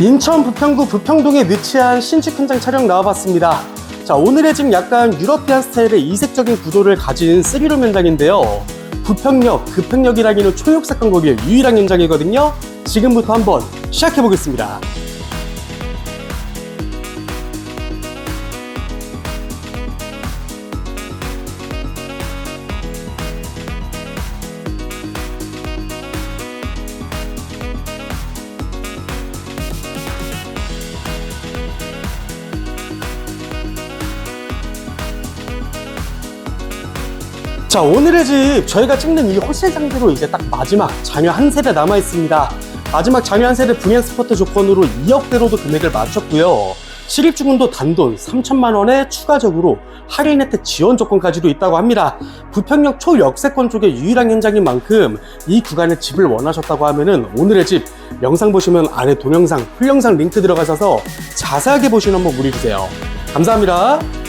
인천 부평구 부평동에 위치한 신축 현장 촬영 나와봤습니다. 자, 오늘의 집 약간 유러피안 스타일의 이색적인 구도를 가진 스리룸 현장인데요. 부평역, 급평역이라기는 초역세권 거리의 유일한 현장이거든요. 지금부터 한번 시작해보겠습니다. 자, 오늘의 집 저희가 찍는 이 호실장대로 이제 딱 마지막 잔여 한 세대 남아 있습니다. 마지막 잔여 한 세대 분양 스포트 조건으로 2억대로도 금액을 맞췄고요. 실입주금도 단돈 3천만 원에 추가적으로 할인 혜택 지원 조건까지도 있다고 합니다. 부평역 초역세권 쪽의 유일한 현장인 만큼 이 구간에 집을 원하셨다고 하면은 오늘의 집 영상 보시면 아래 동영상, 풀영상 링크 들어가셔서 자세하게 보시는 한번 문의 주세요. 감사합니다.